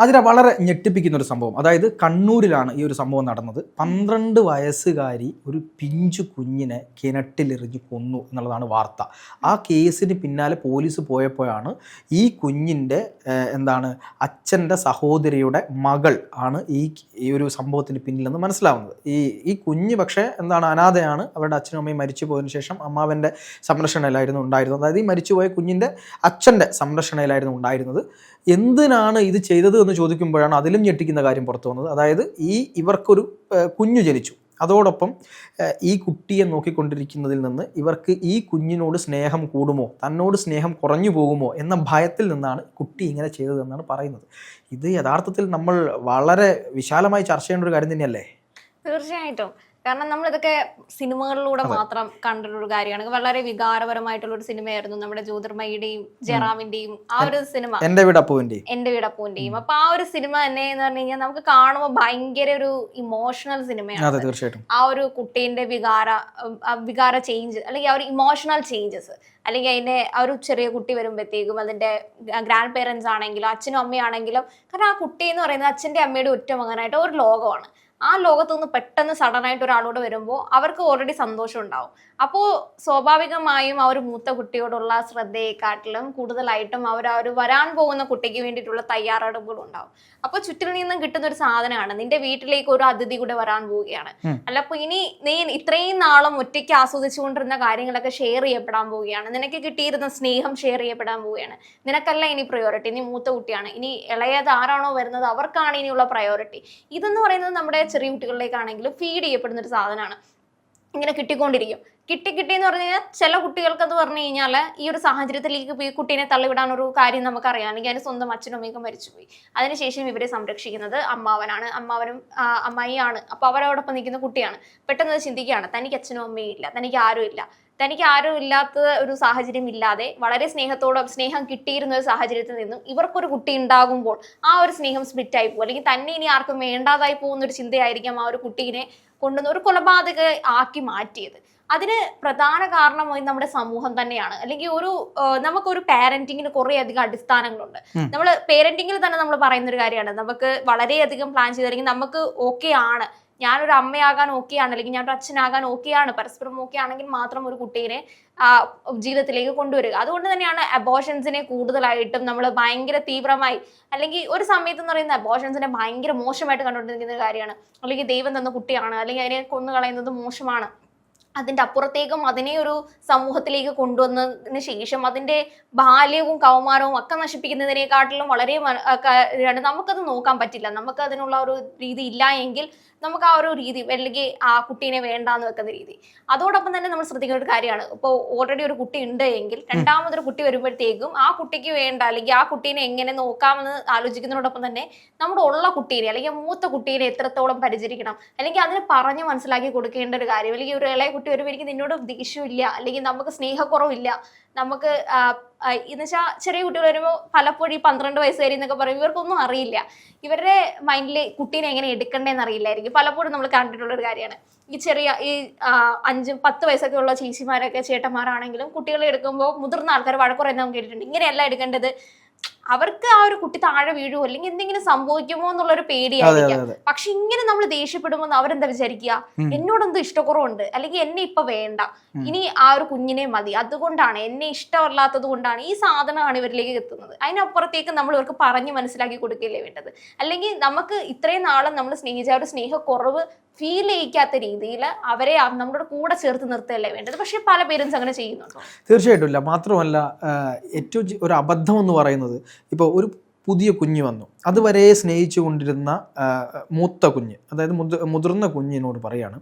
അതിനെ വളരെ ഞെട്ടിപ്പിക്കുന്ന ഒരു സംഭവം. അതായത് കണ്ണൂരിലാണ് ഈ ഒരു സംഭവം നടന്നത്. പന്ത്രണ്ട് വയസ്സുകാരി ഒരു പിഞ്ചു കുഞ്ഞിനെ കിണറ്റിലെറിഞ്ഞ് കൊന്നു എന്നുള്ളതാണ് വാർത്ത. ആ കേസിന് പിന്നാലെ പോലീസ് പോയപ്പോഴാണ് ഈ കുഞ്ഞിന്റെ എന്താണ് അച്ഛന്റെ സഹോദരിയുടെ മകൾ ആണ് ഈ ഈ ഒരു സംഭവത്തിന് പിന്നിലെന്ന് മനസ്സിലാവുന്നത്. ഈ ഈ കുഞ്ഞ് പക്ഷേ എന്താണ് അനാഥയാണ്. അവരുടെ അച്ഛനും അമ്മയും മരിച്ചു പോയതിനു ശേഷം അമ്മാവന്റെ സംരക്ഷണയിലായിരുന്നു ഉണ്ടായിരുന്നത്. അതായത് ഈ മരിച്ചുപോയ കുഞ്ഞിന്റെ അച്ഛന്റെ സംരക്ഷണയിലായിരുന്നു ഉണ്ടായിരുന്നത്. എന്തിനാണ് ഇത് ചെയ്തത് എന്ന് ചോദിക്കുമ്പോഴാണ് അതിലും ഞെട്ടിക്കുന്ന കാര്യം പുറത്തു വന്നത്. അതായത് ഈ ഇവർക്കൊരു കുഞ്ഞു ജനിച്ചു. അതോടൊപ്പം ഈ കുട്ടിയെ നോക്കിക്കൊണ്ടിരിക്കുന്നതിൽ നിന്ന് ഇവർക്ക് ഈ കുഞ്ഞിനോട് സ്നേഹം കൂടുമോ തന്നോട് സ്നേഹം കുറഞ്ഞു പോകുമോ എന്ന ഭയത്തിൽ നിന്നാണ് കുട്ടി ഇങ്ങനെ ചെയ്തതെന്നാണ് പറയുന്നത്. ഇത് യഥാർത്ഥത്തിൽ നമ്മൾ വളരെ വിശാലമായി ചർച്ച ചെയ്യേണ്ട ഒരു കാര്യം തന്നെയല്ലേ? തീർച്ചയായിട്ടും. കാരണം നമ്മൾ ഇതൊക്കെ സിനിമകളിലൂടെ മാത്രം കണ്ടിട്ടുള്ള കാര്യമാണ്. വളരെ വികാരപരമായിട്ടുള്ള ഒരു സിനിമയായിരുന്നു നമ്മുടെ ജ്യോതിർമയുടെയും ജയറാമിന്റെയും ആ ഒരു സിനിമ. എന്റെ വീട് അപ്പുവിന്റെയും എന്റെ വീടപ്പൂന്റെയും അപ്പൊ ആ ഒരു സിനിമ തന്നെ എന്ന് പറഞ്ഞു കഴിഞ്ഞാൽ നമുക്ക് കാണുമ്പോൾ ഭയങ്കര ഒരു ഇമോഷണൽ സിനിമയാണ് തീർച്ചയായിട്ടും. ആ ഒരു കുട്ടീന്റെ വികാര വികാര ചേഞ്ച് അല്ലെങ്കിൽ ആ ഒരു ഇമോഷണൽ ചേഞ്ചസ് അല്ലെങ്കിൽ അതിന്റെ ആ ഒരു ചെറിയ കുട്ടി വരുമ്പോഴത്തേക്കും അതിന്റെ ഗ്രാൻഡ് പേരൻസ് ആണെങ്കിലും അച്ഛനും അമ്മയാണെങ്കിലും കാരണം ആ കുട്ടി എന്ന് പറയുന്നത് അച്ഛന്റെ അമ്മയുടെ ഒറ്റ മകനായിട്ട് ഒരു ലോകമാണ്. ആ ലോകത്തു നിന്ന് പെട്ടെന്ന് സഡൻ ആയിട്ട് ഒരാളോട് വരുമ്പോൾ അവർക്ക് ഓൾറെഡി സന്തോഷം ഉണ്ടാവും. അപ്പോൾ സ്വാഭാവികമായും ആ ഒരു മൂത്ത കുട്ടിയോടുള്ള ശ്രദ്ധയെക്കാട്ടിലും കൂടുതലായിട്ടും അവർ ആ ഒരു വരാൻ പോകുന്ന കുട്ടിക്ക് വേണ്ടിയിട്ടുള്ള തയ്യാറെടുപ്പുകൾ ഉണ്ടാവും. അപ്പോൾ ചുറ്റിൽ നിന്നും കിട്ടുന്ന ഒരു സാധനമാണ്. നിന്റെ വീട്ടിലേക്ക് ഒരു അതിഥി കൂടെ വരാൻ പോവുകയാണ്. അല്ല അപ്പോൾ ഇനി നീ ഇത്രയും നാളും ഒറ്റയ്ക്ക് ആസ്വദിച്ചുകൊണ്ടിരുന്ന കാര്യങ്ങളൊക്കെ ഷെയർ ചെയ്യപ്പെടാൻ പോവുകയാണ്. നിനക്ക് കിട്ടിയിരുന്ന സ്നേഹം ഷെയർ ചെയ്യപ്പെടാൻ പോവുകയാണ്. നിനക്കല്ല ഇനി പ്രയോറിറ്റി നീ മൂത്ത കുട്ടിയാണ്. ഇനി ഇളയത് ആരാണോ വരുന്നത് അവർക്കാണ് ഇനിയുള്ള പ്രയോറിറ്റി ഇതെന്ന് പറയുന്നത് നമ്മുടെ ചെറിയ കുട്ടികളിലേക്കാണെങ്കിലും ഫീഡ് ചെയ്യപ്പെടുന്ന ഒരു സാധനമാണ്. ഇങ്ങനെ കിട്ടിക്കൊണ്ടിരിക്കും. കിട്ടി കിട്ടി എന്ന് പറഞ്ഞു കഴിഞ്ഞാൽ ചില കുട്ടികൾക്ക് അത് പറഞ്ഞു കഴിഞ്ഞാൽ ഈ ഒരു സാഹചര്യത്തിലേക്ക് പോയി കുട്ടീനെ തള്ളിവിടാൻ ഒരു കാര്യം നമുക്കറിയാം അല്ലെങ്കിൽ അതിന് സ്വന്തം അച്ഛനും അമ്മയ്ക്കും മരിച്ചുപോയി. അതിനുശേഷം ഇവരെ സംരക്ഷിക്കുന്നത് അമ്മാവനാണ്. അമ്മാവനും അമ്മായിയാണ്. അപ്പൊ അവരോടൊപ്പം നിൽക്കുന്ന കുട്ടിയാണ്. പെട്ടെന്ന് ചിന്തിക്കുകയാണ് തനിക്ക് അച്ഛനും അമ്മയും ഇല്ല തനിക്ക് ആരും ഇല്ല. തനിക്ക് ആരും ഇല്ലാത്ത ഒരു സാഹചര്യം ഇല്ലാതെ വളരെ സ്നേഹത്തോടെ സ്നേഹം കിട്ടിയിരുന്ന ഒരു സാഹചര്യത്തിൽ നിന്നും ഇവർക്കൊരു കുട്ടി ഉണ്ടാകുമ്പോൾ ആ ഒരു സ്നേഹം സ്പ്ലിറ്റ് ആയി പോകും. അല്ലെങ്കിൽ തന്നെ ഇനി ആർക്കും വേണ്ടാതായി പോകുന്ന ഒരു ചിന്തയായിരിക്കാം ആ ഒരു കുട്ടീനെ കൊണ്ടുവന്ന് ഒരു കൊലപാതക ആക്കി മാറ്റിയത്. അതിന് പ്രധാന കാരണമായി നമ്മുടെ സമൂഹം തന്നെയാണ്. അല്ലെങ്കിൽ ഒരു നമുക്കൊരു പാരന്റിങ്ങിന് കുറേ അധികം അടിസ്ഥാനങ്ങളുണ്ട് നമ്മൾ പേരന്റിങ്ങിൽ തന്നെ നമ്മൾ പറയുന്ന ഒരു കാര്യമാണ്. നമുക്ക് വളരെയധികം പ്ലാൻ ചെയ്തില്ലെങ്കിൽ നമുക്ക് ഓക്കെ ആണ്. ഞാനൊരു അമ്മയാകാൻ ഓക്കെ ആണ്. അല്ലെങ്കിൽ ഞാനൊരു അച്ഛനാകാൻ ഓക്കെ ആണ്. പരസ്പരം ഓക്കെ ആണെങ്കിൽ മാത്രം ഒരു കുട്ടീനെ ജീവിതത്തിലേക്ക് കൊണ്ടുവരിക. അതുകൊണ്ട് തന്നെയാണ് അബോഷൻസിനെ കൂടുതലായിട്ടും നമ്മൾ ഭയങ്കര തീവ്രമായി അല്ലെങ്കിൽ ഒരു സമയത്ത് എന്ന് പറയുന്ന അബോഷൻസിനെ ഭയങ്കര മോശമായിട്ട് കണ്ടുകൊണ്ടിരിക്കുന്ന ഒരു കാര്യമാണ്. അല്ലെങ്കിൽ ദൈവം തന്ന കുട്ടിയാണ്. അല്ലെങ്കിൽ അതിനെ കൊന്നു കളയുന്നത് മോശമാണ്. അതിന്റെ അപ്പുറത്തേക്കും അതിനെ ഒരു സമൂഹത്തിലേക്ക് കൊണ്ടുവന്നതിന് ശേഷം അതിന്റെ ബാല്യവും കൗമാരവും ഒക്കെ നശിപ്പിക്കുന്നതിനെക്കാട്ടിലും വളരെ നമുക്കത് നോക്കാൻ പറ്റില്ല. നമുക്ക് അതിനുള്ള ഒരു രീതി ഇല്ല എങ്കിൽ നമുക്ക് ആ ഒരു രീതി അല്ലെങ്കിൽ ആ കുട്ടീനെ വേണ്ടാന്ന് വെക്കുന്ന രീതി. അതോടൊപ്പം തന്നെ നമ്മൾ ശ്രദ്ധിക്കുന്ന ഒരു കാര്യമാണ്. ഇപ്പോൾ ഓൾറെഡി ഒരു കുട്ടി ഉണ്ട് എങ്കിൽ രണ്ടാമതൊരു കുട്ടി വരുമ്പോഴത്തേക്കും ആ കുട്ടിക്ക് വേണ്ട അല്ലെങ്കിൽ ആ കുട്ടീനെ എങ്ങനെ നോക്കാമെന്ന് ആലോചിക്കുന്നതിനോടൊപ്പം തന്നെ നമ്മുടെ ഉള്ള കുട്ടീനെ അല്ലെങ്കിൽ മൂത്ത കുട്ടീനെ എത്രത്തോളം പരിചരിക്കണം അല്ലെങ്കിൽ അതിന് പറഞ്ഞ് മനസ്സിലാക്കി കൊടുക്കേണ്ട ഒരു കാര്യം അല്ലെങ്കിൽ ഒരു ഇളയ കുട്ടി വരുമ്പോൾ എനിക്ക് നിന്നോട് ദേഷ്യമില്ല അല്ലെങ്കിൽ നമുക്ക് സ്നേഹക്കുറവില്ല. നമുക്ക് എന്ന് വെച്ചാൽ ചെറിയ കുട്ടികൾ വരുമ്പോൾ പലപ്പോഴും ഈ പന്ത്രണ്ട് വയസ്സുകാരി എന്നൊക്കെ പറയും. ഇവർക്കൊന്നും അറിയില്ല. ഇവരുടെ മൈൻഡിൽ കുട്ടീനെ എങ്ങനെ എടുക്കണ്ടേന്ന് അറിയില്ലായിരിക്കും. പലപ്പോഴും നമ്മൾ കണ്ടിട്ടുള്ള ഒരു കാര്യമാണ്. ഈ ചെറിയ ഈ അഞ്ച് പത്ത് വയസ്സൊക്കെ ഉള്ള ചേച്ചിമാരൊക്കെ ചേട്ടന്മാരാണെങ്കിലും കുട്ടികളെ എടുക്കുമ്പോൾ മുതിർന്ന ആൾക്കാർ വഴക്കുറയെന്ന് നമുക്ക് കേട്ടിട്ടുണ്ട്. ഇങ്ങനെയല്ല എടുക്കേണ്ടത്. അവർക്ക് ആ ഒരു കുട്ടി താഴെ വീഴുമോ അല്ലെങ്കിൽ എന്തെങ്കിലും സംഭവിക്കുമോ എന്നുള്ളൊരു ഒരു പേടിയായിരിക്കാം പക്ഷെ ഇങ്ങനെ നമ്മൾ ദേഷ്യപ്പെടുമ്പോൾ അവരെന്താ വിചാരിക്കുക? എന്നോട് ഇഷ്ടക്കുറവുണ്ട്. അല്ലെങ്കിൽ എന്നെ ഇപ്പൊ വേണ്ട. ഇനി ആ ഒരു കുഞ്ഞിനെ മതി. അതുകൊണ്ടാണ് എന്നെ ഇഷ്ടമല്ലാത്തത് കൊണ്ടാണ് ഈ സാധനമാണ് ഇവരിലേക്ക് എത്തുന്നത്. അതിനപ്പുറത്തേക്ക് നമ്മൾ ഇവർക്ക് പറഞ്ഞ് മനസ്സിലാക്കി കൊടുക്കുകയല്ലേ വേണ്ടത്. അല്ലെങ്കിൽ നമുക്ക് ഇത്രയും നാളും നമ്മൾ സ്നേഹിച്ച ഒരു സ്നേഹക്കുറവ് ഫീൽ ചെയ്യിക്കാത്ത രീതിയിൽ അവരെ നമ്മുടെ കൂടെ ചേർത്ത് നിർത്തുകയല്ലേ വേണ്ടത്. പക്ഷേ പല പേരും അങ്ങനെ ചെയ്യുന്നുണ്ടോ. തീർച്ചയായിട്ടും ഇല്ല. മാത്രമല്ല ഏറ്റവും ഒരു അബദ്ധം എന്ന് പറയുന്നത് ഇപ്പോൾ ഒരു പുതിയ കുഞ്ഞ് വന്നു. അതുവരെ സ്നേഹിച്ചു കൊണ്ടിരുന്ന മൂത്ത കുഞ്ഞ് അതായത് മുതി- മുതിർന്ന കുഞ്ഞിനോട് പറയാണ്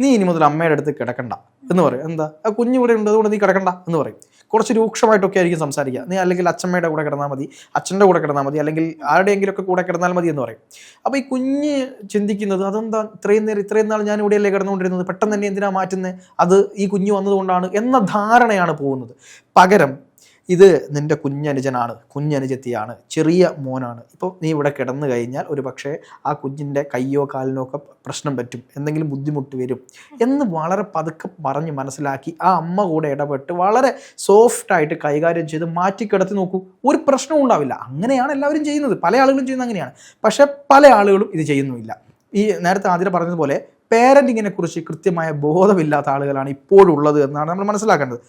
നീ ഇനി മുതൽ അമ്മയുടെ അടുത്ത് കിടക്കണ്ട എന്ന് പറയും. എന്താ? ആ കുഞ്ഞ് ഇവിടെ ഉണ്ട് അതുകൊണ്ട് നീ കിടക്കണ്ട എന്ന് പറയും. കുറച്ച് രൂക്ഷമായിട്ടൊക്കെ ആയിരിക്കും സംസാരിക്കുക. നീ അല്ലെങ്കിൽ അച്ഛമ്മയുടെ കൂടെ കിടന്നാൽ മതി അച്ഛന്റെ കൂടെ കിടന്നാൽ മതി അല്ലെങ്കിൽ ആരുടെയെങ്കിലുമൊക്കെ കൂടെ കിടന്നാൽ മതി എന്ന് പറയും. അപ്പോൾ ഈ കുഞ്ഞ് ചിന്തിക്കുന്നത് അതെന്താ? ഇത്രയും നേരം ഇത്രയും നാൾ ഞാൻ ഇവിടെയല്ലേ കിടന്നുകൊണ്ടിരുന്നത് പെട്ടെന്ന് തന്നെ എന്തിനാണ് മാറ്റുന്നത് അത് ഈ കുഞ്ഞ് വന്നതുകൊണ്ടാണ് എന്ന ധാരണയാണ് പോകുന്നത്. പകരം ഇത് നിന്റെ കുഞ്ഞനുജനാണ് കുഞ്ഞനുജത്തിയാണ് ചെറിയ മോനാണ്. ഇപ്പോൾ നീ ഇവിടെ കിടന്നു കഴിഞ്ഞാൽ ഒരു പക്ഷേ ആ കുഞ്ഞിന്റെ കയ്യോ കാലിനോ ഒക്കെ പ്രശ്നം പറ്റും എന്തെങ്കിലും ബുദ്ധിമുട്ട് വരും എന്ന് വളരെ പതുക്കെ പറഞ്ഞ് മനസ്സിലാക്കി ആ അമ്മ കൂടെ ഇടപെട്ട് വളരെ സോഫ്റ്റായിട്ട് കൈകാര്യം ചെയ്ത് മാറ്റിക്കിടത്തി നോക്കൂ. ഒരു പ്രശ്നവും ഉണ്ടാവില്ല. അങ്ങനെയാണ് എല്ലാവരും ചെയ്യുന്നത്. പല ആളുകളും ചെയ്യുന്നത് അങ്ങനെയാണ്. പക്ഷേ പല ആളുകളും ഇത് ചെയ്യുന്നുമില്ല. ഈ നേരത്തെ ആതിര പറഞ്ഞതുപോലെ പേരന്റിങ്ങിനെ കുറിച്ച് കൃത്യമായ ബോധമില്ലാത്ത ആളുകളാണ് ഇപ്പോഴുള്ളത് എന്നാണ് നമ്മൾ മനസ്സിലാക്കേണ്ടത്.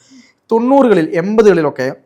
തൊണ്ണൂറുകളിൽ എൺപതുകളിലൊക്കെ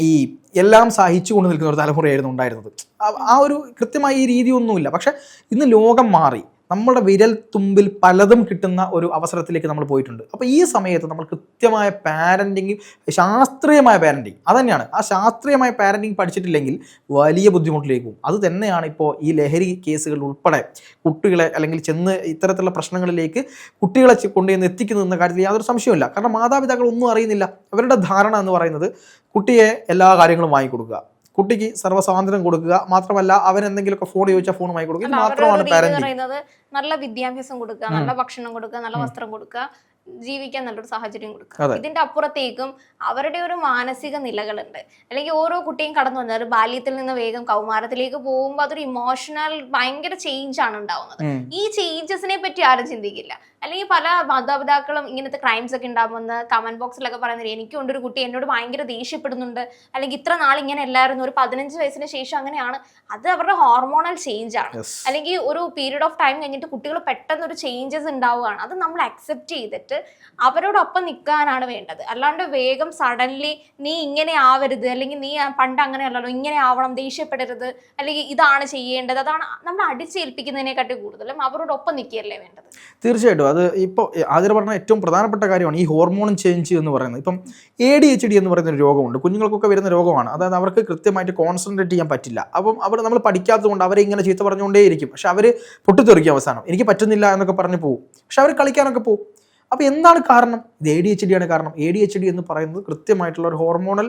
ഈ എല്ലാം സഹിച്ചു കൊണ്ട് നിൽക്കുന്ന ഒരു തലമുറയായിരുന്നു ഉണ്ടായിരുന്നത്. ആ ഒരു കൃത്യമായ ഈ രീതിയൊന്നുമില്ല. പക്ഷെ ഇന്ന് ലോകം മാറി. നമ്മുടെ വിരൽ തുമ്പിൽ പലതും കിട്ടുന്ന ഒരു അവസരത്തിലേക്ക് നമ്മൾ പോയിട്ടുണ്ട്. അപ്പോൾ ഈ സമയത്ത് നമ്മൾ കൃത്യമായ പാരന്റിങ് ശാസ്ത്രീയമായ പാരന്റിങ് അതന്നെയാണ്. ആ ശാസ്ത്രീയമായ പാരന്റിങ് പഠിച്ചിട്ടില്ലെങ്കിൽ വലിയ ബുദ്ധിമുട്ടിലേക്ക് പോകും. അത് തന്നെയാണ് ഇപ്പോൾ ഈ ലഹരി കേസുകൾ ഉൾപ്പെടെ കുട്ടികളെ അല്ലെങ്കിൽ ചെന്ന് ഇത്തരത്തിലുള്ള പ്രശ്നങ്ങളിലേക്ക് കുട്ടികളെ കൊണ്ടുചെന്ന് എത്തിക്കുന്നത് എന്ന കാര്യത്തിൽ യാതൊരു സംശയമില്ല കാരണം മാതാപിതാക്കൾ ഒന്നും അറിയുന്നില്ല. അവരുടെ ധാരണ എന്ന് പറയുന്നത് കുട്ടിയെ എല്ലാ കാര്യങ്ങളും വാങ്ങിക്കൊടുക്കുക. കുട്ടിക്ക് സർവസ്വാതന്ത്ര്യം കൊടുക്കുക. മാത്രമല്ല അവൻ എന്തെങ്കിലുമൊക്കെ ഫോൺ ചോദിച്ചാൽ ഫോണുമായി വാങ്ങി കൊടുക്കുക ഇത് മാത്രമാണ് പറയുന്നത് നല്ല വിദ്യാഭ്യാസം കൊടുക്കുക നല്ല ഭക്ഷണം കൊടുക്കുക നല്ല വസ്ത്രം കൊടുക്കുക ജീവിക്കാൻ നല്ലൊരു സാഹചര്യം കൊടുക്കുക. ഇതിന്റെ അപ്പുറത്തേക്കും അവരുടെ ഒരു മാനസിക നിലകളുണ്ട്. അല്ലെങ്കിൽ ഓരോ കുട്ടിയും കടന്നു വന്നത് ഒരു ബാല്യത്തിൽ നിന്ന് വേഗം കൗമാരത്തിലേക്ക് പോകുമ്പോൾ അതൊരു ഇമോഷണൽ ഭയങ്കര ചേഞ്ച് ആണ് ഉണ്ടാവുന്നത്. ഈ ചേഞ്ചസിനെ പറ്റി ആരും ചിന്തിക്കില്ല. അല്ലെങ്കിൽ പല മാതാപിതാക്കളും ഇങ്ങനത്തെ ക്രൈംസ് ഒക്കെ ഉണ്ടാകുമെന്ന് കമന്റ് ബോക്സിലൊക്കെ പറയുന്നത് എനിക്കും ഒരു കുട്ടി എന്നോട് ഭയങ്കര ദേഷ്യപ്പെടുന്നുണ്ട്. അല്ലെങ്കിൽ ഇത്ര നാൾ ഇങ്ങനെ എല്ലായിരുന്നു ഒരു പതിനഞ്ച് വയസ്സിന് ശേഷം അങ്ങനെയാണ്. അത് അവരുടെ ഹോർമോണൽ ചേഞ്ച് ആണ്. അല്ലെങ്കിൽ ഒരു പീരീഡ് ഓഫ് ടൈം കഴിഞ്ഞിട്ട് കുട്ടികൾ പെട്ടെന്ന് ഒരു ചേഞ്ചസ് ഉണ്ടാവുകയാണ്. അത് നമ്മൾ അക്സെപ്റ്റ് ചെയ്തിട്ട് അവരോടൊപ്പം നിൽക്കാനാണ് വേണ്ടത്. അല്ലാണ്ട് വേഗം സഡൻലി നീ ഇങ്ങനെ ആവരുത്. അല്ലെങ്കിൽ നീ പണ്ട് അങ്ങനെ അല്ലല്ലോ ഇങ്ങനെ ആവണം ദേഷ്യപ്പെടരുത്. അല്ലെങ്കിൽ ഇതാണ് ചെയ്യേണ്ടത്. അതാണ് നമ്മൾ അടിച്ചേൽപ്പിക്കുന്നതിനെക്കാട്ടി കൂടുതലും അവരോടൊപ്പം നിൽക്കുകയല്ലേ വേണ്ടത്. തീർച്ചയായിട്ടും. അത് ഇപ്പോൾ ആതിര പറഞ്ഞ ഏറ്റവും പ്രധാനപ്പെട്ട കാര്യമാണ് ഈ ഹോർമോൺ ചേഞ്ച് എന്ന് പറയുന്നത്. ഇപ്പം എ ഡി എച്ച് ഡി എന്ന് പറയുന്ന ഒരു രോഗമുണ്ട്. കുഞ്ഞുങ്ങൾക്കൊക്കെ വരുന്ന രോഗമാണ്. അതായത് അവർക്ക് കൃത്യമായിട്ട് കോൺസെൻട്രേറ്റ് ചെയ്യാൻ പറ്റില്ല. അപ്പം അവർ നമ്മൾ പഠിക്കാത്തതുകൊണ്ട് അവരെ ഇങ്ങനെ ചീത്ത പറഞ്ഞുകൊണ്ടേയിരിക്കും. പക്ഷെ അവർ പൊട്ടിത്തെറിക്കും അവസാനം. എനിക്ക് പറ്റുന്നില്ല എന്നൊക്കെ പറഞ്ഞ് പോകും പക്ഷെ അവർ കളിക്കാനൊക്കെ പോകും അപ്പോൾ എന്താണ് കാരണം? ഇത് എ ഡി എച്ച് ഡി ആണ് കാരണം. എ ഡി എച്ച് ഡി എന്ന് പറയുന്നത് കൃത്യമായിട്ടുള്ള ഒരു ഹോർമോണൽ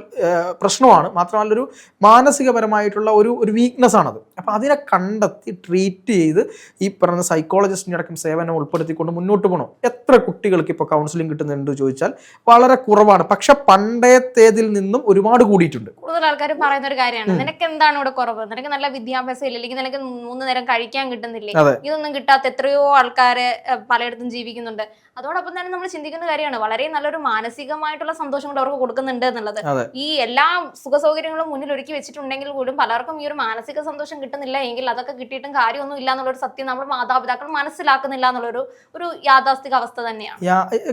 പ്രശ്നമാണ്. മാത്രമല്ല ഒരു മാനസികപരമായിട്ടുള്ള ഒരു ഒരു വീക്ക്നെസ് ആണത്. അപ്പോൾ അതിനെ കണ്ടെത്തി ട്രീറ്റ് ചെയ്ത് ഈ പറഞ്ഞ സൈക്കോളജിസ്റ്റിന്റെ അടക്കം സേവനം ഉൾപ്പെടുത്തിക്കൊണ്ട് മുന്നോട്ട് പോകണം. എത്ര കുട്ടികൾക്ക് ഇപ്പോൾ കൗൺസിലിംഗ് കിട്ടുന്നുണ്ട് ചോദിച്ചാൽ വളരെ കുറവാണ്. പക്ഷെ പണ്ടത്തേതിൽ നിന്നും ഒരുപാട് കൂടിയിട്ടുണ്ട്. കൂടുതൽ ആൾക്കാർ പറയുന്ന ഒരു കാര്യമാണ്. നിനക്ക് എന്താണ് ഇവിടെ കുറവ്? നിനക്ക് നല്ല വിദ്യാഭ്യാസം ഇല്ല. അല്ലെങ്കിൽ നിനക്ക് മൂന്ന് നേരം കഴിക്കാൻ കിട്ടുന്നില്ലേ? ഇതൊന്നും കിട്ടാത്ത എത്രയോ ആൾക്കാര് ഏഹ്, പലയിടത്തും ജീവിക്കുന്നുണ്ട്. അതോടൊപ്പം തന്നെ നമ്മൾ ചിന്തിക്കുന്ന കാര്യമാണ്. വളരെ നല്ലൊരു മാനസികമായിട്ടുള്ള സന്തോഷം കൂടെ അവർക്ക് കൊടുക്കുന്നുണ്ട് എന്നുള്ളത്. ഈ എല്ലാ സുഖ സൗകര്യങ്ങളും മുന്നിൽ ഒരുക്കി വെച്ചിട്ടുണ്ടെങ്കിൽ പോലും പലർക്കും ഈ ഒരു മാനസിക സന്തോഷം കിട്ടുന്നില്ല എങ്കിൽ അതൊക്കെ കിട്ടിയിട്ടും കാര്യമൊന്നും ഇല്ല എന്നുള്ളൊരു സത്യം നമ്മൾ മാതാപിതാക്കൾ മനസ്സിലാക്കുന്നില്ല എന്നുള്ളൊരു ഒരു യാഥാസ്ഥിക അവസ്ഥ തന്നെയാണ്.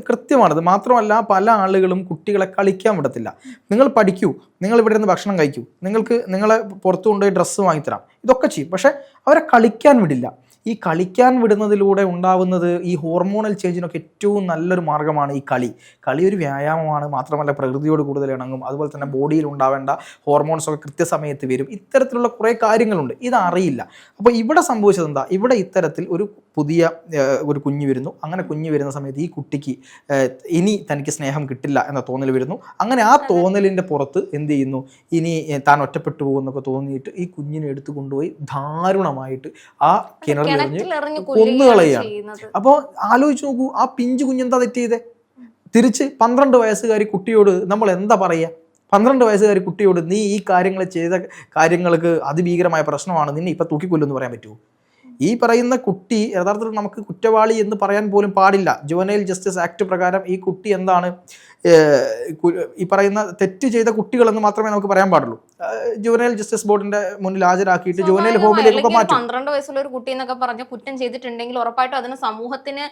കൃത്യമാണത്. മാത്രമല്ല പല ആളുകളും കുട്ടികളെ കളിക്കാൻ വിടത്തില്ല. നിങ്ങൾ പഠിക്കൂ. നിങ്ങൾ ഇവിടെ നിന്ന് ഭക്ഷണം കഴിക്കൂ. നിങ്ങൾക്ക് നിങ്ങളെ പുറത്തു കൊണ്ടുപോയി ഡ്രസ്സ് വാങ്ങിത്തരാം. ഇതൊക്കെ ചെയ്യും. പക്ഷെ അവരെ കളിക്കാൻ വിടില്ല. ഈ കളിക്കാൻ വിടുന്നതിലൂടെ ഉണ്ടാവുന്നത് ഈ ഹോർമോണൽ ചേഞ്ചിനൊക്കെ ഏറ്റവും നല്ലൊരു മാർഗമാണ് ഈ കളി. കളി ഒരു വ്യായാമമാണ് മാത്രമല്ല പ്രകൃതിയോട് കൂടുതൽ ഇണങ്ങും. അതുപോലെ തന്നെ ബോഡിയിൽ ഉണ്ടാവേണ്ട ഹോർമോൺസ് ഒക്കെ കൃത്യസമയത്ത് വരും. ഇത്തരത്തിലുള്ള കുറേ കാര്യങ്ങളുണ്ട്. ഇതറിയില്ല. അപ്പോൾ ഇവിടെ സംഭവിച്ചത് എന്താ? ഇവിടെ ഇത്തരത്തിൽ ഒരു പുതിയ ഒരു കുഞ്ഞ് വരുന്നു. അങ്ങനെ കുഞ്ഞ് വരുന്ന സമയത്ത് ഈ കുട്ടിക്ക് ഇനി തനിക്ക് സ്നേഹം കിട്ടില്ല എന്ന തോന്നൽ വരുന്നു. അങ്ങനെ ആ തോന്നലിന്റെ പുറത്ത് എന്ത് ചെയ്യുന്നു? ഇനി താൻ ഒറ്റപ്പെട്ടു പോകുന്നൊക്കെ തോന്നിയിട്ട് ഈ കുഞ്ഞിനെ എടുത്തു കൊണ്ടുപോയി ദാരുണമായിട്ട് ആ കിണറിലെറിഞ്ഞ് കൊന്നുകളയാണ്. അപ്പോൾ ആലോചിച്ച് നോക്കൂ ആ പിഞ്ചു കുഞ്ഞെന്താ തെറ്റ് ചെയ്തേ? തിരിച്ച് പന്ത്രണ്ട് വയസ്സുകാരി കുട്ടിയോട് നമ്മൾ എന്താ പറയുക പന്ത്രണ്ട് വയസ്സുകാരി കുട്ടിയോട് നീ ഈ കാര്യങ്ങൾ ചെയ്ത കാര്യങ്ങൾക്ക് അതിഭീകരമായ പ്രശ്നമാണ് നിന്നെ ഇപ്പം തൂക്കിക്കൊല്ലുമെന്ന് പറയാൻ പറ്റുമോ ഈ പറയുന്ന കുട്ടി യഥാർത്ഥത്തിൽ നമുക്ക് കുറ്റവാളി എന്ന് പറയാൻ പോലും പാടില്ല. ജുവനൈൽ ജസ്റ്റിസ് ആക്ട് പ്രകാരം ഈ കുട്ടി എന്താണ്? ഈ പറയുന്ന തെറ്റ് ചെയ്ത കുട്ടികളെന്ന് മാത്രമേ നമുക്ക് പറയാൻ പാടുള്ളൂ. ജുവനൈൽ ജസ്റ്റിസ് ബോർഡിന്റെ മുന്നിൽ ഹാജരാക്കിയിട്ട് ജുവനൈൽ ഹോമിലേക്ക് മാറ്റും. പന്ത്രണ്ട് വയസ്സുള്ള ഒരു കുട്ടി എന്നൊക്കെ പറഞ്ഞ കുറ്റം ചെയ്തിട്ടുണ്ടെങ്കിൽ ഉറപ്പായിട്ടും അതിന് സമൂഹത്തിന്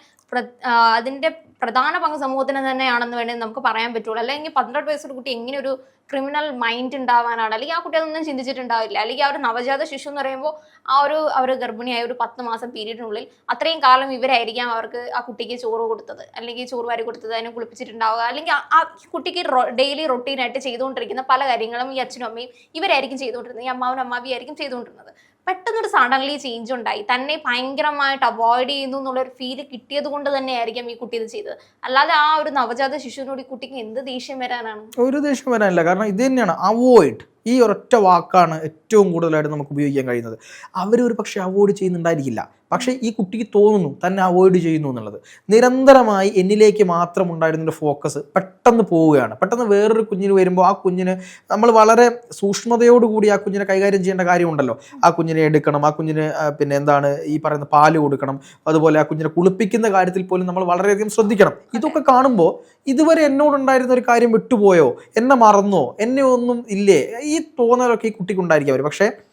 അതിന്റെ പ്രധാന പങ്ക് സമൂഹത്തിന് തന്നെയാണെന്ന് വേണമെങ്കിൽ നമുക്ക് പറയാൻ പറ്റുള്ളൂ. അല്ലെങ്കിൽ പന്ത്രണ്ട് വയസ്സുള്ള കുട്ടി എങ്ങനെ ഒരു ക്രിമിനൽ മൈൻഡ് ഉണ്ടാവാനാണ്? അല്ലെങ്കിൽ ആ കുട്ടി അതൊന്നും ചിന്തിച്ചിട്ടുണ്ടാവില്ല. അല്ലെങ്കിൽ ആ ഒരു നവജാത ശിശു എന്ന് പറയുമ്പോൾ ആ ഒരു അവർ ഗർഭിണിയായ ഒരു പത്ത് മാസം പീരീഡിനുള്ളിൽ അത്രയും കാലം ഇവരായിരിക്കാം അവർക്ക് ആ കുട്ടിക്ക് ചോറ് കൊടുത്തത്. അല്ലെങ്കിൽ ചോറ് വാരി കൊടുത്തത് അതിനെ കുളിപ്പിച്ചിട്ടുണ്ടാവുക. അല്ലെങ്കിൽ ആ- കുട്ടിക്ക് ഡെയിലി റൊട്ടീനായിട്ട് ചെയ്തുകൊണ്ടിരിക്കുന്ന പല കാര്യങ്ങളും ഈ അച്ഛനും അമ്മയും ഇവരായിരിക്കും ചെയ്തുകൊണ്ടിരുന്നത്. ഈ അമ്മാവനും അമ്മാവി ആയിരിക്കും ചെയ്തുകൊണ്ടിരുന്നത്. പെട്ടെന്നൊരു സഡൻലി ചേഞ്ച് ഉണ്ടായി. തന്നെ ഭയങ്കരമായിട്ട് അവോയ്ഡ് ചെയ്യുന്നു എന്നുള്ളൊരു ഫീൽ കിട്ടിയത് കൊണ്ട് തന്നെയായിരിക്കും ഈ കുട്ടി ഇത് ചെയ്തത്. അല്ലാതെ ആ ഒരു നവജാത ശിശുവിനോട് ഈ കുട്ടിക്ക് എന്ത് ദേഷ്യം വരാനാണ്? ഒരു ദേഷ്യം വരാനില്ല. കാരണം ഇത് തന്നെയാണ് അവോയ്ഡ് ഈ ഒരൊറ്റ വാക്കാണ് ഏറ്റവും കൂടുതലായിട്ട് നമുക്ക് ഉപയോഗിക്കാൻ കഴിയുന്നത്. അവർ ഒരു പക്ഷേ അവോയ്ഡ് ചെയ്യുന്നുണ്ടായിരിക്കില്ല. പക്ഷേ ഈ കുട്ടിക്ക് തോന്നുന്നു തന്നെ അവോയ്ഡ് ചെയ്യുന്നു എന്നുള്ളത്. നിരന്തരമായി എന്നിലേക്ക് മാത്രം ഉണ്ടായിരുന്നൊരു ഫോക്കസ് പെട്ടെന്ന് പോവുകയാണ്. പെട്ടെന്ന് വേറൊരു കുഞ്ഞിന് വരുമ്പോൾ ആ കുഞ്ഞിന് നമ്മൾ വളരെ സൂക്ഷ്മതയോടുകൂടി ആ കുഞ്ഞിനെ കൈകാര്യം ചെയ്യേണ്ട കാര്യമുണ്ടല്ലോ. ആ കുഞ്ഞിനെ എടുക്കണം ആ കുഞ്ഞിന് പിന്നെ എന്താണ് ഈ പറയുന്ന പാൽ കൊടുക്കണം അതുപോലെ ആ കുഞ്ഞിനെ കുളിപ്പിക്കുന്ന കാര്യത്തിൽ പോലും നമ്മൾ വളരെയധികം ശ്രദ്ധിക്കണം. ഇതൊക്കെ കാണുമ്പോൾ ഇതുവരെ എന്നോടുണ്ടായിരുന്ന ഒരു കാര്യം വിട്ടുപോയോ? എന്നെ മറന്നോ? എന്നെ ഒന്നും ഇല്ലേ? ഈ തോന്നലൊക്കെ ഈ കുട്ടിക്ക് ഉണ്ടായിരിക്കും പക്ഷേ ഉം,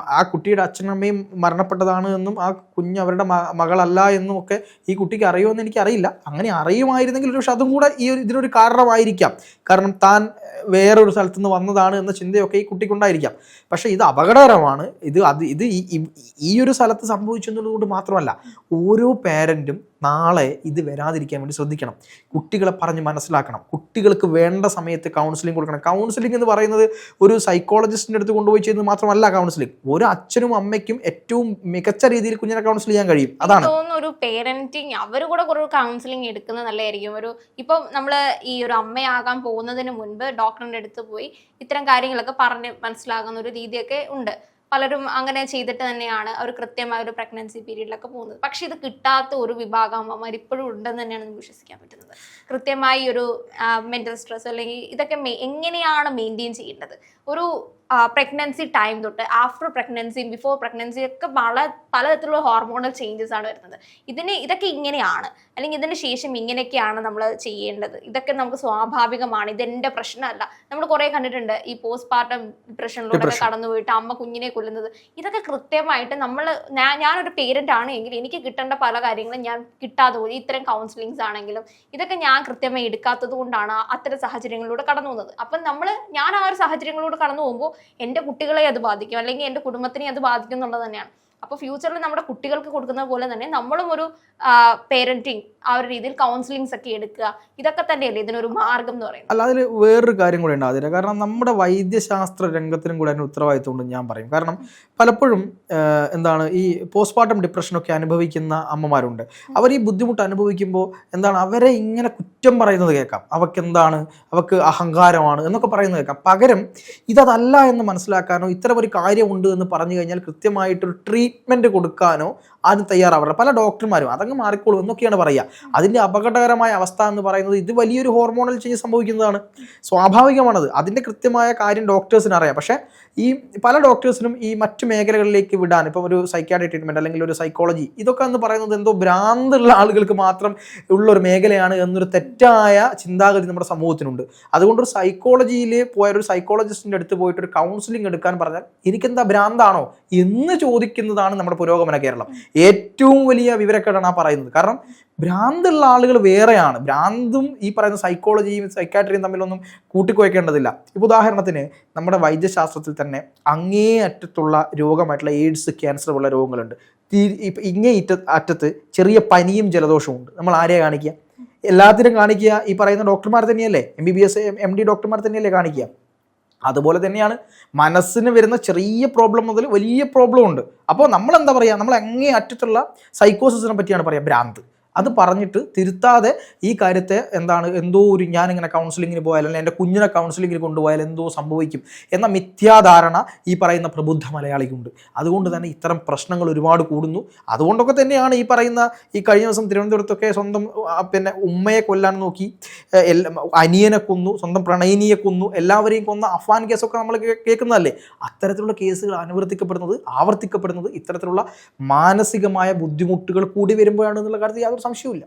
ആ കുട്ടിയുടെ അച്ഛനമ്മയും മരണപ്പെട്ടതാണ് എന്നും ആ കുഞ്ഞ് അവരുടെ മകളല്ല എന്നും ഒക്കെ ഈ കുട്ടിക്ക് അറിയുമെന്ന് എനിക്കറിയില്ല. അങ്ങനെ അറിയുമായിരുന്നെങ്കിൽ ഒരു പക്ഷെ അതും കൂടെ ഈ ഒരു ഇതിനൊരു കാരണമായിരിക്കാം. കാരണം താൻ വേറൊരു സ്ഥലത്തു നിന്ന് വന്നതാണ് എന്ന ചിന്തയൊക്കെ ഈ കുട്ടിക്കുണ്ടായിരിക്കാം. പക്ഷേ ഇത് അപകടകരമാണ്. ഇത് അത് ഇത് ഈ ഒരു സ്ഥലത്ത് സംഭവിച്ചു എന്നുള്ളതുകൊണ്ട് മാത്രമല്ല ഓരോ പേരന്റും നാളെ ഇത് വരാതിരിക്കാൻ വേണ്ടി ശ്രദ്ധിക്കണം. കുട്ടികളെ പറഞ്ഞ് മനസ്സിലാക്കണം. കുട്ടികൾക്ക് വേണ്ട സമയത്ത് കൗൺസിലിംഗ് കൊടുക്കണം. കൗൺസിലിംഗ് എന്ന് പറയുന്നത് ഒരു സൈക്കോളജിസ്റ്റിന്റെ അടുത്ത് കൊണ്ടുപോയി ചെയ്യുന്നത് മാത്രമല്ല കൗൺസിലിംഗ് ഒരു അച്ഛനും അമ്മയ്ക്കും ഏറ്റവും മികച്ച രീതിയിൽ കുഞ്ഞിനെ കൗൺസിൽ ചെയ്യാൻ കഴിയും. അതാണ്. തോന്നുന്നു ഒരു പേരന്റിങ് അവർ കൂടെ കുറെ കൗൺസിലിംഗ് എടുക്കുന്നത് നല്ലതായിരിക്കും. ഒരു ഇപ്പം നമ്മൾ ഈ ഒരു അമ്മയാകാൻ പോകുന്നതിന് മുൻപ് ഡോക്ടറിന്റെ അടുത്ത് പോയി ഇത്തരം കാര്യങ്ങളൊക്കെ പറഞ്ഞ് മനസ്സിലാകുന്ന ഒരു രീതിയൊക്കെ ഉണ്ട്. പലരും അങ്ങനെ ചെയ്തിട്ട് തന്നെയാണ് അവർ കൃത്യമായ ഒരു പ്രഗ്നൻസി പീരീഡിലൊക്കെ പോകുന്നത്. പക്ഷെ ഇത് കിട്ടാത്ത ഒരു വിഭാഗം അമ്മമാർ ഇപ്പോഴും ഉണ്ടെന്ന് തന്നെയാണ് നമുക്ക് വിശ്വസിക്കാൻ പറ്റുന്നത്. കൃത്യമായി ഒരു മെന്റൽ സ്ട്രെസ് അല്ലെങ്കിൽ ഇതൊക്കെ എങ്ങനെയാണ് മെയിന്റെയിൻ ചെയ്യേണ്ടത്? ഒരു പ്രഗ്നൻസി ടൈം തൊട്ട് ആഫ്റ്റർ പ്രഗ്നൻസിയും ബിഫോർ പ്രഗ്നൻസി ഒക്കെ വളരെ പലതരത്തിലുള്ള ഹോർമോണൽ ചേഞ്ചസ് ആണ് വരുന്നത്. ഇതിന് ഇതൊക്കെ ഇങ്ങനെയാണ്. അല്ലെങ്കിൽ ഇതിന് ശേഷം ഇങ്ങനെയൊക്കെയാണ് നമ്മൾ ചെയ്യേണ്ടത്. ഇതൊക്കെ നമുക്ക് സ്വാഭാവികമാണ്. ഇതെന്റെ പ്രശ്നമല്ല. നമ്മൾ കുറെ കണ്ടിട്ടുണ്ട്. ഈ പോസ്റ്റ് പാർട്ടം ഡിപ്രഷനിലൂടെ കടന്നു കടന്നുപോയിട്ട് അമ്മ കുഞ്ഞിനെ കൊല്ലുന്നത്. ഇതൊക്കെ കൃത്യമായിട്ട് നമ്മൾ ഞാനൊരു പേരന്റ് ആണ് എങ്കിൽ എനിക്ക് കിട്ടേണ്ട പല കാര്യങ്ങളും ഞാൻ കിട്ടാതെ പോയി. ഇത്തരം കൗൺസിലിങ്സ് ആണെങ്കിലും ഇതൊക്കെ ഞാൻ കൃത്യമായി എടുക്കാത്തത് കൊണ്ടാണ് അത്തരം സാഹചര്യങ്ങളിലൂടെ കടന്നു പോകുന്നത് അപ്പം നമ്മൾ ഞാൻ ആ ഒരു സാഹചര്യങ്ങളിലൂടെ കടന്നു പോകുമ്പോൾ എന്റെ കുട്ടികളെ അത് ബാധിക്കും അല്ലെങ്കിൽ എന്റെ കുടുംബത്തിനെ അത് ബാധിക്കും എന്നുള്ളത് തന്നെയാണ്. അപ്പോൾ ഫ്യൂച്ചറിൽ നമ്മുടെ കുട്ടികൾക്ക് കൊടുക്കുന്ന പോലെ തന്നെ നമ്മളും ഒരു പേരന്റിങ് ആ ഒരു രീതിയിൽ കൗൺസിലിംഗ്സ് ഒക്കെ എടുക്കുക. ഇതൊക്കെ തന്നെയല്ലേ ഇതിനൊരു മാർഗം എന്ന് പറയുന്നത്? അല്ല അതിൽ വേറൊരു കാര്യം കൂടെ ഉണ്ട് കാരണം നമ്മുടെ വൈദ്യശാസ്ത്ര രംഗത്തിനും കൂടെ അതിന് ഉത്തരവാദിത്വം ഞാൻ പറയും. കാരണം പലപ്പോഴും എന്താണ് ഈ പോസ്റ്റ്മോർട്ടം ഡിപ്രഷനൊക്കെ അനുഭവിക്കുന്ന അമ്മമാരുണ്ട്. അവർ ഈ ബുദ്ധിമുട്ട് അനുഭവിക്കുമ്പോൾ എന്താണ് അവരെ ഇങ്ങനെ കുറ്റം പറയുന്നത് കേൾക്കാം. അവക്ക് എന്താണ് അവക്ക് അഹങ്കാരമാണ് എന്നൊക്കെ പറയുന്നത് കേൾക്കാം. പകരം ഇതല്ല എന്ന് മനസ്സിലാക്കാനോ ഇത്തരം ഒരു കാര്യമുണ്ട് എന്ന് പറഞ്ഞു കഴിഞ്ഞാൽ കൃത്യമായിട്ടൊരു ട്രീറ്റ്മെന്റ് കൊടുക്കാനോ ആരും തയ്യാറാവാറില്ല. പല ഡോക്ടർമാരും അതങ്ങ് മാറിക്കോളും എന്നൊക്കെയാണ് പറയുക. അതിന്റെ അപകടകരമായ അവസ്ഥ എന്ന് പറയുന്നത് ഇത് വലിയൊരു ഹോർമോണൽ ചേഞ്ച് സംഭവിക്കുന്നതാണ്. സ്വാഭാവികമാണത്. അതിന്റെ കൃത്യമായ കാര്യം ഡോക്ടേഴ്സിന് അറിയാം. പക്ഷേ ഈ പല ഡോക്ടേഴ്സിനും ഈ മറ്റു മേഖലകളിലേക്ക് വിടാൻ ഇപ്പം ഒരു സൈക്കാട്രി ട്രീറ്റ്മെന്റ് അല്ലെങ്കിൽ ഒരു സൈക്കോളജി ഇതൊക്കെ എന്ന് പറയുന്നത് എന്തോ ഭ്രാന്തുള്ള ആളുകൾക്ക് മാത്രം ഉള്ള ഒരു മേഖലയാണ് എന്നൊരു തെറ്റായ ചിന്താഗതി നമ്മുടെ സമൂഹത്തിനുണ്ട്. അതുകൊണ്ട് ഒരു സൈക്കോളജിയിൽ പോയ ഒരു സൈക്കോളജിസ്റ്റിന്റെ അടുത്ത് പോയിട്ട് ഒരു കൗൺസിലിംഗ് എടുക്കാൻ പറഞ്ഞാൽ എനിക്കെന്താ ഭ്രാന്താണോ എന്ന് ചോദിക്കുന്നതാണ് നമ്മുടെ പുരോഗമന കേരളം. ഏറ്റവും വലിയ വിവരക്കേടാണ് ആ പറയുന്നത്. കാരണം ഭ്രാന്തുള്ള ആളുകൾ വേറെയാണ്. ഭ്രാന്തും ഈ പറയുന്ന സൈക്കോളജിയും സൈക്കാട്രിയും തമ്മിലൊന്നും കൂട്ടിക്കുവയ്ക്കേണ്ടതില്ല ഇപ്പോൾ ഉദാഹരണത്തിന് നമ്മുടെ വൈദ്യശാസ്ത്രത്തിൽ തന്നെ അങ്ങേ അറ്റത്തുള്ള രോഗമായിട്ടുള്ള എയ്ഡ്സ് ക്യാൻസർ പോലുള്ള രോഗങ്ങളുണ്ട്. ഇപ്പ ഇങ്ങേ ഇറ്റ അറ്റത്ത് ചെറിയ പനിയും ജലദോഷവും ഉണ്ട്. നമ്മൾ ആരെയാണ് കാണിക്കുക? എല്ലാത്തിനും കാണിക്കുക ഈ പറയുന്ന ഡോക്ടർമാർ തന്നെയല്ലേ? M B B S M D ഡോക്ടർമാർ തന്നെയല്ലേ കാണിക്കുക? അതുപോലെ തന്നെയാണ് മനസ്സിന് വരുന്ന ചെറിയ പ്രോബ്ലം മുതൽ വലിയ പ്രോബ്ലം ഉണ്ട്. അപ്പോൾ നമ്മൾ എന്താ പറയുക നമ്മൾ അങ്ങേ അറ്റത്തുള്ള സൈക്കോസിസിനെ പറ്റിയാണ് പറയുക ഭ്രാന്ത്. അത് പറഞ്ഞിട്ട് തിരുത്താതെ ഈ കാര്യത്തെ എന്താണ് എന്തോ ഒരു ഞാനിങ്ങനെ കൗൺസിലിങ്ങിന് പോയാൽ അല്ലെങ്കിൽ എന്റെ കുഞ്ഞിനെ കൗൺസിലിങ്ങിന് കൊണ്ടുപോയാൽ എന്തോ സംഭവിക്കും എന്ന മിഥ്യാധാരണ ഈ പറയുന്ന പ്രബുദ്ധ മലയാളിക്കുണ്ട്. അതുകൊണ്ട് തന്നെ ഇത്തരം പ്രശ്നങ്ങൾ ഒരുപാട് കൂടുന്നു. അതുകൊണ്ടൊക്കെ തന്നെയാണ് ഈ പറയുന്ന ഈ കഴിഞ്ഞ ദിവസം തിരുവനന്തപുരത്തൊക്കെ സ്വന്തം പിന്നെ ഉമ്മയെ കൊല്ലാൻ നോക്കി. അനിയനെ കൊന്നു സ്വന്തം പ്രണയിനിയെ കൊന്നു എല്ലാവരെയും കൊന്ന അഫ്വാൻ കേസൊക്കെ നമ്മൾ കേൾക്കുന്നതല്ലേ? അത്തരത്തിലുള്ള കേസുകൾ അനുവർത്തിക്കപ്പെടുന്നത് ആവർത്തിക്കപ്പെടുന്നത് ഇത്തരത്തിലുള്ള മാനസികമായ ബുദ്ധിമുട്ടുകൾ കൂടി വരുമ്പോഴാണ് എന്നുള്ള കാര്യത്തിൽ യാതൊരു സംശയവുമില്ല